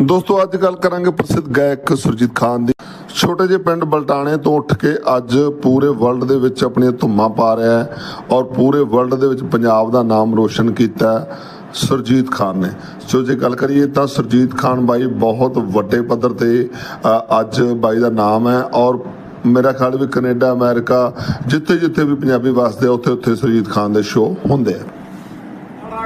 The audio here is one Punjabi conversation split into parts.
ਦੋਸਤੋ, ਅੱਜ ਗੱਲ ਕਰਾਂਗੇ ਪ੍ਰਸਿੱਧ ਗਾਇਕ ਸੁਰਜੀਤ ਖਾਨ ਦੀ। ਛੋਟੇ ਜਿਹੇ ਪਿੰਡ ਬਲਟਾਣੇ ਤੋਂ ਉੱਠ ਕੇ ਅੱਜ ਪੂਰੇ ਵਰਲਡ ਦੇ ਵਿੱਚ ਆਪਣੀਆਂ ਧੁੰਮਾਂ ਪਾ ਰਿਹਾ ਹੈ ਔਰ ਪੂਰੇ ਵਰਲਡ ਦੇ ਵਿੱਚ ਪੰਜਾਬ ਦਾ ਨਾਮ ਰੋਸ਼ਨ ਕੀਤਾ ਹੈ ਸੁਰਜੀਤ ਖਾਨ ਨੇ। ਸੋ ਜੇ ਗੱਲ ਕਰੀਏ ਤਾਂ ਸੁਰਜੀਤ ਖਾਨ ਬਾਈ ਬਹੁਤ ਵੱਡੇ ਪੱਧਰ ਤੇ ਅੱਜ ਬਾਈ ਦਾ ਨਾਮ ਹੈ ਔਰ ਮੇਰਾ ਖਿਆਲ ਵੀ ਕੈਨੇਡਾ, ਅਮਰੀਕਾ ਜਿੱਥੇ ਜਿੱਥੇ ਵੀ ਪੰਜਾਬੀ ਵਸਦੇ ਆ ਉੱਥੇ ਉੱਥੇ ਸੁਰਜੀਤ ਖਾਨ ਦੇ ਸ਼ੋਅ ਹੁੰਦੇ ਆ।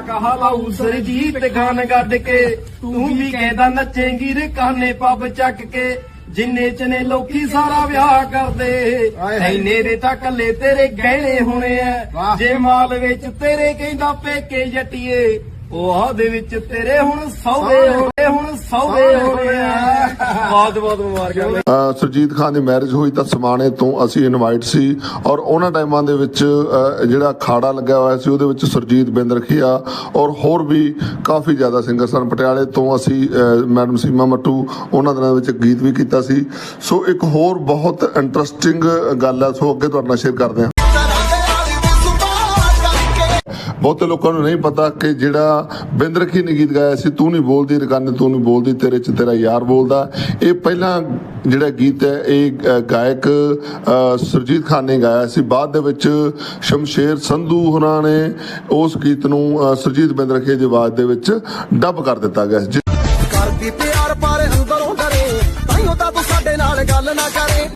ਕਹਾ ਲਾਉ ਸਰਜੀਤ ਖਾਨ ਗੱਡ ਕੇ। ਤੂੰ ਵੀ ਕਹਿੰਦਾ ਨੱਚੇਂਗੀ ਰੇ ਕਾਨੇ ਪੱਬ ਚੱਕ ਕੇ। ਜਿੰਨੇ ਚਨੇ ਲੋਕੀ ਸਾਰਾ ਵਿਆਹ ਕਰਦੇ। ਐਨੇ ਦੇ ਤਾਂ ਕੱਲੇ ਤੇਰੇ ਗਹਿਣੇ ਹੋਣੇ ਐ। ਜੇ ਮਾਲ ਵਿੱਚ ਤੇਰੇ ਕਹਿੰਦਾ ਪੇਕੇ ਜੱਟੀਏ ਉਹ ਆਹ ਦੇ ਵਿੱਚ ਤੇਰੇ ਹੁਣ ਸੌਦੇ ਹੋਣੇ ਹੁਣ ਸੌਦੇ। ਬਹੁਤ ਬਹੁਤ ਮੁਬਾਰਕਾਂ ਅ, ਸੁਰਜੀਤ ਖਾਨ ਦੀ ਮੈਰਿਜ ਹੋਈ ਤਾਂ ਸਮਾਣੇ ਤੋਂ ਅਸੀਂ ਇਨਵਾਈਟ ਸੀ ਔਰ ਉਹਨਾਂ ਟਾਈਮਾਂ ਦੇ ਵਿੱਚ ਜਿਹੜਾ ਖਾੜਾ ਲੱਗਿਆ ਹੋਇਆ ਸੀ ਉਹਦੇ ਵਿੱਚ ਸੁਰਜੀਤ ਬਿੰਦਰਖੀਆ ਔਰ ਹੋਰ ਵੀ ਕਾਫੀ ਜ਼ਿਆਦਾ ਸਿੰਗਰ ਸਨ। ਪਟਿਆਲੇ ਤੋਂ ਅਸੀਂ ਮੈਡਮ ਸੀਮਾ ਮੱਟੂ ਉਹਨਾਂ ਦਿਨਾਂ ਵਿੱਚ ਗੀਤ ਵੀ ਕੀਤਾ ਸੀ। ਸੋ ਇੱਕ ਹੋਰ ਬਹੁਤ ਇੰਟਰਸਟਿੰਗ ਗੱਲ ਹੈ ਸੋ ਅੱਗੇ ਤੁਹਾਡੇ ਨਾਲ ਸ਼ੇਅਰ ਕਰਦੇ ਹਾਂ। ਬਹੁਤੇ ਲੋਕਾਂ ਨੂੰ ਨਹੀਂ ਪਤਾ ਕਿ ਜਿਹੜਾ ਬਿੰਦਰਖੀ ਨੇ ਗੀਤ ਗਾਇਆ ਸੀ ਤੂੰ ਨਹੀਂ ਬੋਲਦੀ ਰਕਾਨੇ ਤੂੰ ਨਹੀਂ ਬੋਲਦੀ ਤੇਰੇ ਚ ਤੇਰਾ ਯਾਰ ਬੋਲਦਾ। ਇਹ ਪਹਿਲਾਂ ਜਿਹੜਾ ਗੀਤ ਹੈ ਇਹ ਗਾਇਕ ਅ, ਸੁਰਜੀਤ ਖਾਨ ਨੇ ਗਾਇਆ ਸੀ। ਬਾਅਦ ਦੇ ਵਿੱਚ ਸ਼ਮਸ਼ੇਰ ਸੰਧੂ ਹੋਰਾਂ ਨੇ ਉਸ ਗੀਤ ਨੂੰ ਅ, ਸੁਰਜੀਤ ਬਿੰਦਰਖੀ ਦੀ ਆਵਾਜ਼ ਦੇ ਵਿੱਚ ਡੱਬ ਕਰ ਦਿੱਤਾ ਗਿਆ ਸੀ। ਕਰਦੀ ਪਿਆਰ ਪਰ ਅੰਦਰੋਂ ਡਰੇ ਤਾਈਓ ਤਾਂ ਤੂੰ ਸਾਡੇ ਨਾਲ ਗੱਲ ਨਾ ਕਰੇ।